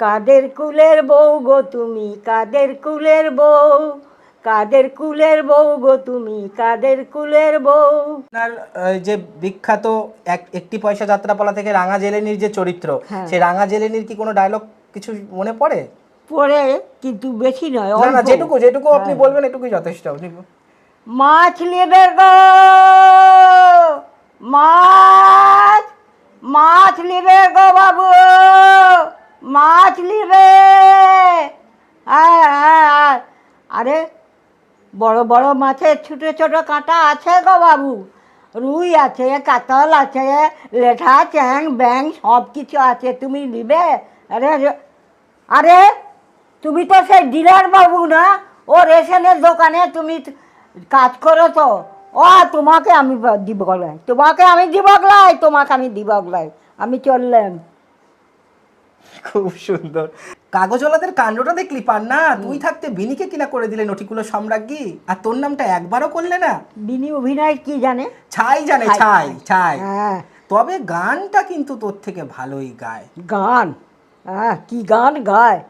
কাদের কুলের বউ গো তুমি? কাদের কুলের বউ? কাদের কুলের বউ গো তুমি? কাদের কুলের বউ? আপনার যে বিখ্যাত এক একটি পয়সা যাত্রাপালা থেকে রাঙা জেলেনির যে চরিত্র হ্যাঁ। সেই রাঙা জেলেনির কি কোনো ডায়লগ কিছু মনে পড়ে? পড়ে কিন্তু বেশি নয় না না যেটুকু যেটুকু আপনি হ্যাঁ। বলবেন এটুকুই যথেষ্ট। আপনি মাছ নেবে গো! মাছ মাছ নেবে গো বাবু! মাছ নিবে হ্যাঁ হ্যাঁ হ্যাঁ। আরে, বড় বড় মাছের ছোট ছোট কাঁটা আছে গো বাবু। রুই আছে, কাতল আছে, লেঠা, চ্যাং, ব্যাং, সব কিছু আছে। তুমি নিবে? আরে আরে, তুমি তো সেই ডিলার বাবু না? ও রেশনের দোকানে তুমি কাজ করো তো ও, তোমাকে আমি ব- দিব গলাই তোমাকে আমি দিব গলাই তোমাকে আমি দিব গলাই আমি চললাম। খুব সুন্দর। কাগজওয়ালাদের কাণ্ডটা দেখলি পান না তুই থাকতে বিনিকে কিনা করে দিলে নটিকুলো সম্রাজ্ঞী? আর তোর নামটা একবারও করলে না? বিনি অভিনয় কি জানে? ছাই জানে ছাই, ছাই হ্যাঁ। তবে গানটা কিন্তু তোর থেকে ভালোই গায়। গান? হ্যাঁ কি গান গায়?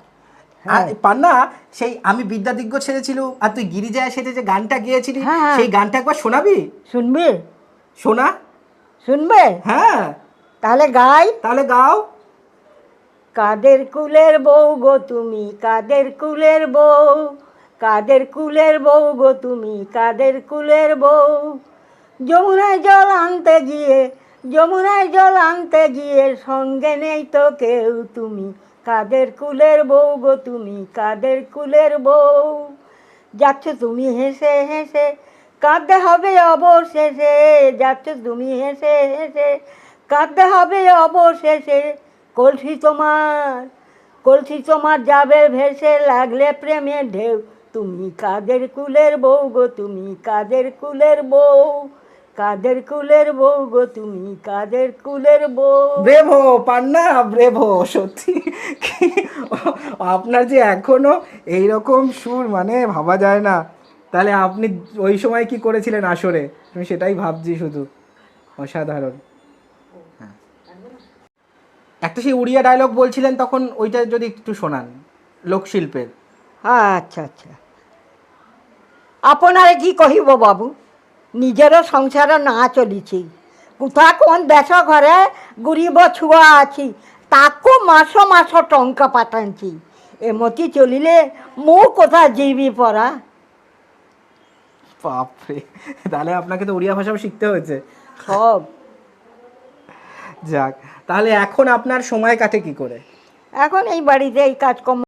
পান্না সেই আমি বিদ্যাদিজ্ঞ ছেড়েছিল আর তুই গিরিজায় সেজে যে গানটা গেয়েছিলি হ্যাঁ, হ্যাঁ। সেই গানটা একবার শোনাবি? শুনবে? শোনা। শুনবে? হ্যাঁ। তাহলে গাই। তাহলে গাও। কাদের কুলের বউ গো তুমি? কাদের কুলের বউ? কাদের কুলের বউ গো তুমি? কাদের কুলের বউ? যমুনায় জল আনতে গিয়ে, যমুনায় জল আনতে গিয়ে সঙ্গে নেই তো কেউ তুমি। কাদের কুলের বউ গো তুমি? কাদের কুলের বউ? যাচ্ছ তুমি হেসে হেসে, কাঁদতে হবে অবশেষে। যাচ্ছ তুমি হেসে হেসে, কাঁদতে হবে অবশেষে। কলসি তোমার কলসি তোমার যাবে ভেসে লাগলে প্রেমের ঢেউ। তুমি কাদের কুলের বউ গো, তুমি কাদের কুলের বউ? কাদের কুলের বউ গো, তুমি কাদের কুলের বউ? ব্রেভো, পান্না, ব্রেভো, সত্যি। আপনার যে এখনও এইরকম সুর মানে ভাবা যায় না। তাহলে আপনি ওই সময় কি করেছিলেন আসরে? আমি সেটাই ভাবছি শুধু। অসাধারণ। একটা সেই উড়িয়া ডায়লগ বলছিলেন তখন ওইটা যদি একটু শোনান লোকশিল্পের। আচ্ছা আচ্ছা। আপনারে কি কহিব বাবু? নিজেরও সংসার না চলিছি। কোথা কোন দেশ ঘরে গরিব ছুয়া আছি তাকু মাস মাস টঙ্কা পাঠানছি এমতি চলিলে মু কোথা যাইবি পরা বাপরে তাহলে আপনাকে তো উড়িয়া ভাষাও শিখতে হয়েছে। সব। যাক তাহলে এখন আপনার সময় কাটে কি করে? এখন এই বাড়িতে এই কাজকর্ম